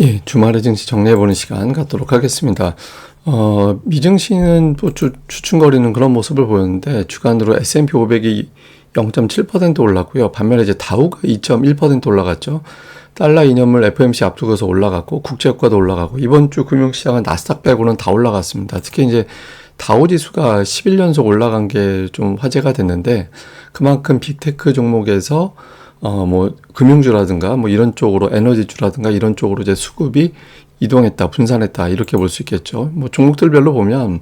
예, 주말의 증시 정리해보는 시간 갖도록 하겠습니다. 어, 미증시는 뭐 주, 추춤거리는 그런 모습을 보였는데, 주간으로 S&P 500이 0.7% 올랐고요. 반면에 이제 다우가 2.1% 올라갔죠. 달러 이념을 FMC 앞두고서 올라갔고, 국제유가도 올라가고, 이번 주 금융시장은 나스닥 빼고는 다 올라갔습니다. 특히 이제 다우 지수가 11연속 올라간 게 좀 화제가 됐는데, 그만큼 빅테크 종목에서 어, 뭐, 금융주라든가, 뭐, 이런 쪽으로, 에너지주라든가, 이런 쪽으로 이제 수급이 이동했다, 분산했다, 이렇게 볼 수 있겠죠. 뭐, 종목들별로 보면,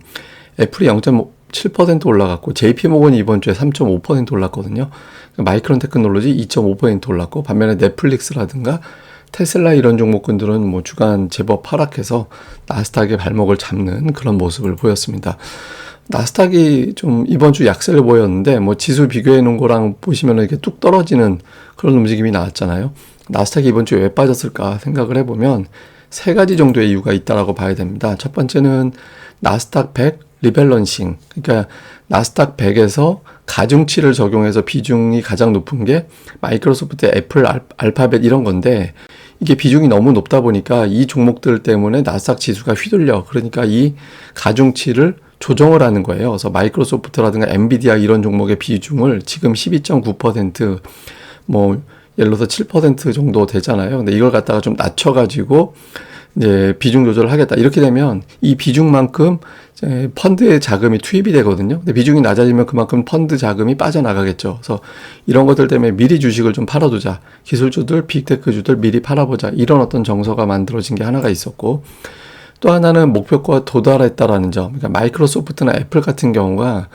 애플이 0.7% 올라갔고, JP모건이 이번 주에 3.5% 올랐거든요. 마이크론 테크놀로지 2.5% 올랐고, 반면에 넷플릭스라든가, 테슬라 이런 종목군들은 뭐 주간 제법 하락해서 나스닥의 발목을 잡는 그런 모습을 보였습니다. 나스닥이 좀 이번 주 약세를 보였는데 뭐 지수 비교해 놓은 거랑 보시면 이렇게 뚝 떨어지는 그런 움직임이 나왔잖아요. 나스닥이 이번 주에 왜 빠졌을까 생각을 해보면 세 가지 정도의 이유가 있다라고 봐야 됩니다. 첫 번째는 나스닥 100 리밸런싱. 그러니까 나스닥 100에서 가중치를 적용해서 비중이 가장 높은 게 마이크로소프트, 애플, 알파벳 이런 건데 이게 비중이 너무 높다 보니까 이 종목들 때문에 나스닥 지수가 휘둘려. 그러니까 이 가중치를 조정을 하는 거예요. 그래서 마이크로소프트라든가 엔비디아 이런 종목의 비중을 지금 12.9%뭐 예를 들어서 7% 정도 되잖아요. 근데 이걸 갖다가 좀 낮춰가지고 이제 비중 조절을 하겠다. 이렇게 되면 이 비중만큼 펀드의 자금이 투입이 되거든요. 근데 비중이 낮아지면 그만큼 펀드 자금이 빠져나가겠죠. 그래서 이런 것들 때문에 미리 주식을 좀 팔아두자. 기술주들, 빅테크주들 미리 팔아보자. 이런 어떤 정서가 만들어진 게 하나가 있었고 또 하나는 목표가 도달했다라는 점. 그러니까 마이크로소프트나 애플 같은 경우가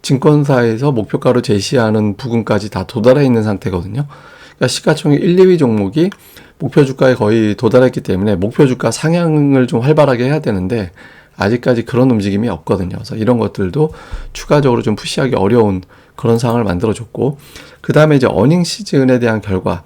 증권사에서 목표가로 제시하는 부분까지 다 도달해 있는 상태거든요. 그러니까 시가총액 1, 2위 종목이 목표 주가에 거의 도달했기 때문에 목표 주가 상향을 좀 활발하게 해야 되는데 아직까지 그런 움직임이 없거든요. 그래서 이런 것들도 추가적으로 좀 푸시하기 어려운 그런 상황을 만들어줬고 그 다음에 이제 어닝 시즌에 대한 결과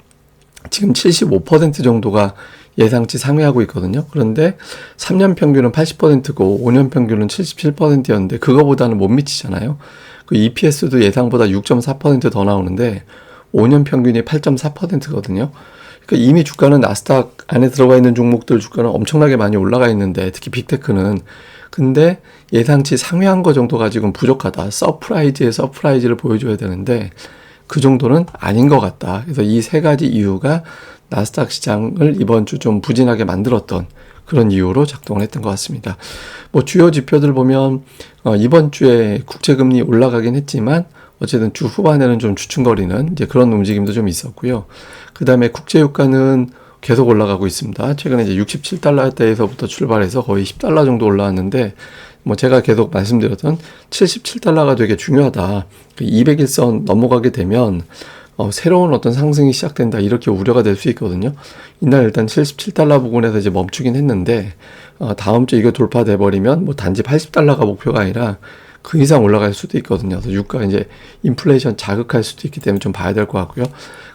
지금 75% 정도가 예상치 상회하고 있거든요. 그런데 3년 평균은 80%고 5년 평균은 77%였는데 그거보다는 못 미치잖아요. 그 EPS도 예상보다 6.4%더 나오는데 5년 평균이 8.4%거든요. 그러니까 이미 주가는 나스닥 안에 들어가 있는 종목들 주가는 엄청나게 많이 올라가 있는데 특히 빅테크는 근데 예상치 상회한 거 정도 가지고는 부족하다. 서프라이즈의 서프라이즈를 보여줘야 되는데 그 정도는 아닌 것 같다. 그래서 이 세 가지 이유가 나스닥 시장을 이번 주 좀 부진하게 만들었던 그런 이유로 작동을 했던 것 같습니다. 뭐 주요 지표들 보면 어, 이번 주에 국채 금리 올라가긴 했지만 어쨌든 주 후반에는 좀 주춤거리는 이제 그런 움직임도 좀 있었고요. 그 다음에 국제 유가는 계속 올라가고 있습니다. 최근에 이제 67달러대에서부터 출발해서 거의 10달러 정도 올라왔는데 뭐 제가 계속 말씀드렸던 77달러가 되게 중요하다. 200일선 그 넘어가게 되면 어, 새로운 어떤 상승이 시작된다 이렇게 우려가 될 수 있거든요. 이날 일단 77달러 부근에서 이제 멈추긴 했는데 어, 다음 주 이거 돌파돼 버리면 뭐 단지 80달러가 목표가 아니라 그 이상 올라갈 수도 있거든요. 그래서 유가 이제 인플레이션 자극할 수도 있기 때문에 좀 봐야 될 것 같고요.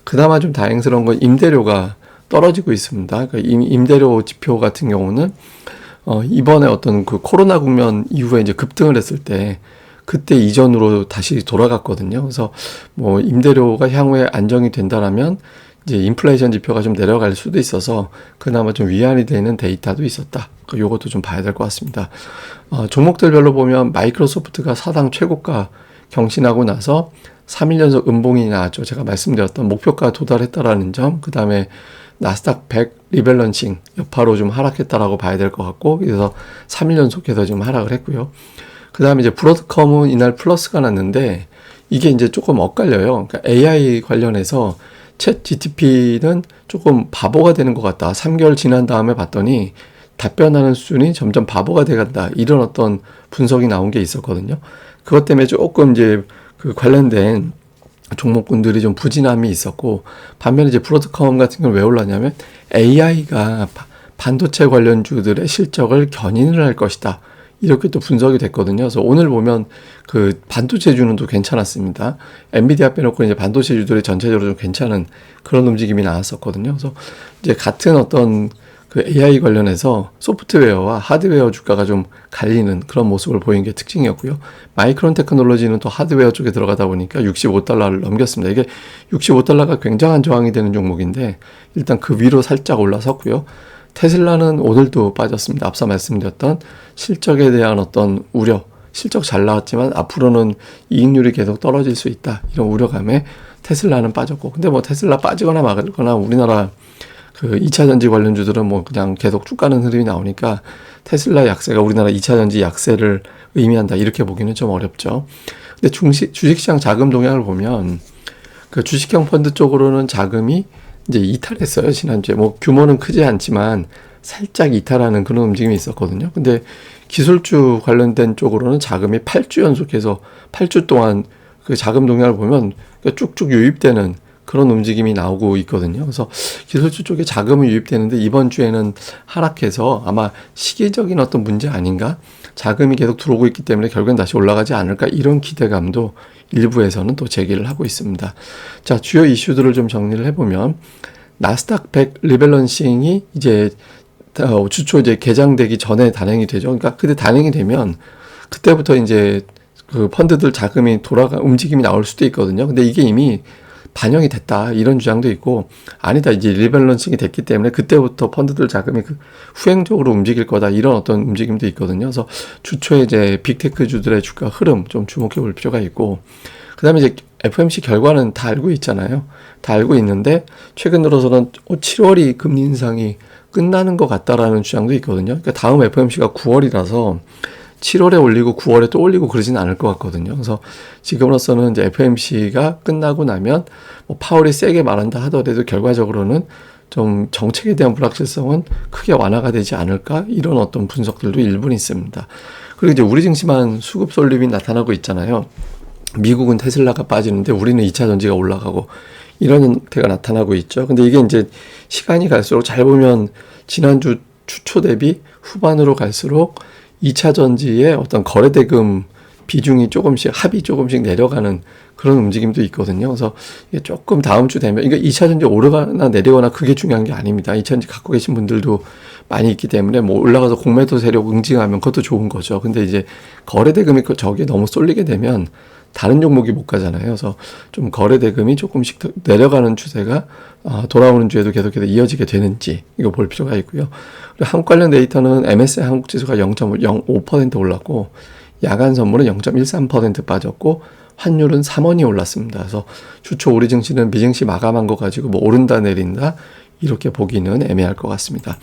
그나마 좀 다행스러운 건 임대료가 떨어지고 있습니다. 그러니까 임대료 지표 같은 경우는 어, 이번에 어떤 그 코로나 국면 이후에 이제 급등을 했을 때 그때 이전으로 다시 돌아갔거든요. 그래서 뭐 임대료가 향후에 안정이 된다라면 이제 인플레이션 지표가 좀 내려갈 수도 있어서 그나마 좀 위안이 되는 데이터도 있었다. 그 요것도 좀 봐야 될 것 같습니다. 어, 종목들별로 보면 마이크로소프트가 사상 최고가 경신하고 나서 3일 연속 음봉이 나왔죠. 제가 말씀드렸던 목표가 도달했다라는 점, 그 다음에 나스닥 100 리밸런싱 여파로 좀 하락했다라고 봐야 될 것 같고, 그래서 3일 연속해서 좀 하락을 했고요. 그 다음에 이제 브로드컴은 이날 플러스가 났는데 이게 이제 조금 엇갈려요. 그러니까 AI 관련해서 챗 GTP는 조금 바보가 되는 것 같다. 3개월 지난 다음에 봤더니 답변하는 수준이 점점 바보가 돼간다. 이런 어떤 분석이 나온 게 있었거든요. 그것 때문에 조금 이제 그 관련된 종목군들이 좀 부진함이 있었고 반면에 이제 브로드컴 같은 경우는 왜 올랐냐면 AI가 반도체 관련주들의 실적을 견인을 할 것이다. 이렇게 또 분석이 됐거든요. 그래서 오늘 보면 그 반도체주는 또 괜찮았습니다. 엔비디아 빼놓고 이제 반도체주들이 전체적으로 좀 괜찮은 그런 움직임이 나왔었거든요. 그래서 이제 같은 어떤 그 AI 관련해서 소프트웨어와 하드웨어 주가가 좀 갈리는 그런 모습을 보인 게 특징이었고요. 마이크론 테크놀로지는 또 하드웨어 쪽에 들어가다 보니까 65달러를 넘겼습니다. 이게 65달러가 굉장한 저항이 되는 종목인데 일단 그 위로 살짝 올라섰고요. 테슬라는 오늘도 빠졌습니다. 앞서 말씀드렸던 실적에 대한 어떤 우려, 실적 잘 나왔지만 앞으로는 이익률이 계속 떨어질 수 있다. 이런 우려감에 테슬라는 빠졌고. 근데 뭐 테슬라 빠지거나 말거나 우리나라 그 2차 전지 관련주들은 뭐 그냥 계속 쭉 가는 흐름이 나오니까 테슬라 약세가 우리나라 2차 전지 약세를 의미한다. 이렇게 보기는 좀 어렵죠. 근데 중시, 주식시장 자금 동향을 보면 그 주식형 펀드 쪽으로는 자금이 이제 이탈했어요. 지난주에. 뭐 규모는 크지 않지만 살짝 이탈하는 그런 움직임이 있었거든요. 근데 기술주 관련된 쪽으로는 자금이 8주 연속해서 8주 동안 그 자금 동향을 보면 쭉쭉 유입되는 그런 움직임이 나오고 있거든요. 그래서 기술주 쪽에 자금이 유입되는데 이번 주에는 하락해서 아마 시기적인 어떤 문제 아닌가? 자금이 계속 들어오고 있기 때문에 결국엔 다시 올라가지 않을까? 이런 기대감도 일부에서는 또 제기를 하고 있습니다. 자, 주요 이슈들을 좀 정리를 해보면 나스닥 100 리밸런싱이 이제 어, 주초 이제 개장되기 전에 단행이 되죠. 그러니까 그때 단행이 되면 그때부터 이제 그 펀드들 자금이 돌아가 움직임이 나올 수도 있거든요. 근데 이게 이미 반영이 됐다 이런 주장도 있고 아니다 이제 리밸런싱이 됐기 때문에 그때부터 펀드들 자금이 그 후행적으로 움직일 거다 이런 어떤 움직임도 있거든요. 그래서 주초에 이제 빅테크 주들의 주가 흐름 좀 주목해 볼 필요가 있고 그다음에 이제 FMC 결과는 다 알고 있잖아요. 다 알고 있는데 최근 들어서는 7월이 어, 금리 인상이 끝나는 것 같다라는 주장도 있거든요. 그러니까 다음 FMC가 9월이라서 7월에 올리고 9월에 또 올리고 그러지는 않을 것 같거든요. 그래서 지금으로서는 이제 FMC가 끝나고 나면 뭐 파월이 세게 말한다 하더라도 결과적으로는 좀 정책에 대한 불확실성은 크게 완화가 되지 않을까 이런 어떤 분석들도 일부는 있습니다. 그리고 이제 우리 증시만 수급 솔림이 나타나고 있잖아요. 미국은 테슬라가 빠지는데 우리는 2차 전지가 올라가고 이런 형태가 나타나고 있죠. 근데 이게 이제 시간이 갈수록 잘 보면 지난주 추초 대비 후반으로 갈수록 2차 전지의 어떤 거래 대금 비중이 조금씩 합이 조금씩 내려가는 그런 움직임도 있거든요. 그래서 이게 조금 다음 주 되면 이거 2차 전지 오르거나 내리거나 그게 중요한 게 아닙니다. 2차 전지 갖고 계신 분들도 많이 있기 때문에 뭐 올라가서 공매도 세력 응징하면 그것도 좋은 거죠. 근데 이제 거래 대금이 그 저게 너무 쏠리게 되면 다른 종목이 못 가잖아요. 그래서 좀 거래 대금이 조금씩 내려가는 추세가 아, 돌아오는 주에도 계속해서 이어지게 되는지 이거 볼 필요가 있고요. 그리고 한국 관련 데이터는 MSCI 한국 지수가 0.05% 올랐고 야간 선물은 0.13% 빠졌고 환율은 3원이 올랐습니다. 그래서 주초 우리 증시는 미증시 마감한 거 가지고 뭐 오른다 내린다 이렇게 보기는 애매할 것 같습니다.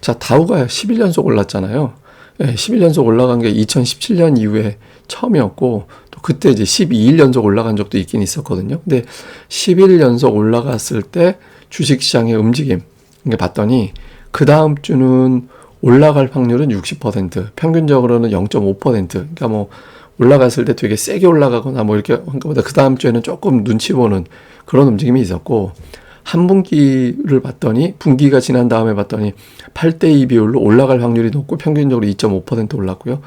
자, 다우가 11연속 올랐잖아요. 네, 예, 11연속 올라간 게 2017년 이후에 처음이었고 또 그때 이제 12일 연속 올라간 적도 있긴 있었거든요. 근데 10일 연속 올라갔을 때 주식 시장의 움직임 이게 봤더니 그 다음 주는 올라갈 확률은 60%, 평균적으로는 0.5%. 그러니까 뭐 올라갔을 때 되게 세게 올라가거나 뭐 이렇게 한 것보다 그 다음 주에는 조금 눈치 보는 그런 움직임이 있었고 한 분기를 봤더니 분기가 지난 다음에 봤더니 8대 2 비율로 올라갈 확률이 높고 평균적으로 2.5% 올랐고요.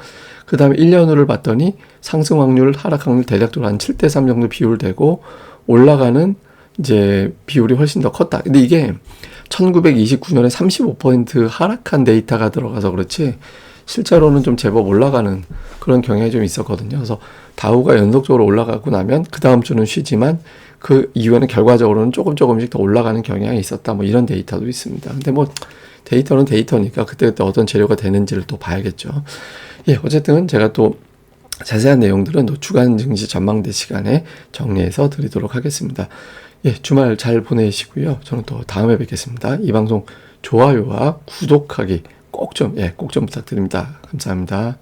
그 다음에 1년 후를 봤더니 상승 확률, 하락 확률 대략적으로 한 7대 3 정도 비율 되고 올라가는 이제 비율이 훨씬 더 컸다. 근데 이게 1929년에 35% 하락한 데이터가 들어가서 그렇지 실제로는 좀 제법 올라가는 그런 경향이 좀 있었거든요. 그래서 다우가 연속적으로 올라가고 나면 그 다음 주는 쉬지만 그 이후에는 결과적으로는 조금 조금씩 더 올라가는 경향이 있었다. 뭐 이런 데이터도 있습니다. 근데 뭐 데이터는 데이터니까 그때그때 어떤 재료가 되는지를 또 봐야겠죠. 예, 어쨌든 제가 또 자세한 내용들은 또 주간 증시 전망대 시간에 정리해서 드리도록 하겠습니다. 예, 주말 잘 보내시고요. 저는 또 다음에 뵙겠습니다. 이 방송 좋아요와 구독하기 꼭 좀, 예, 꼭 좀 부탁드립니다. 감사합니다.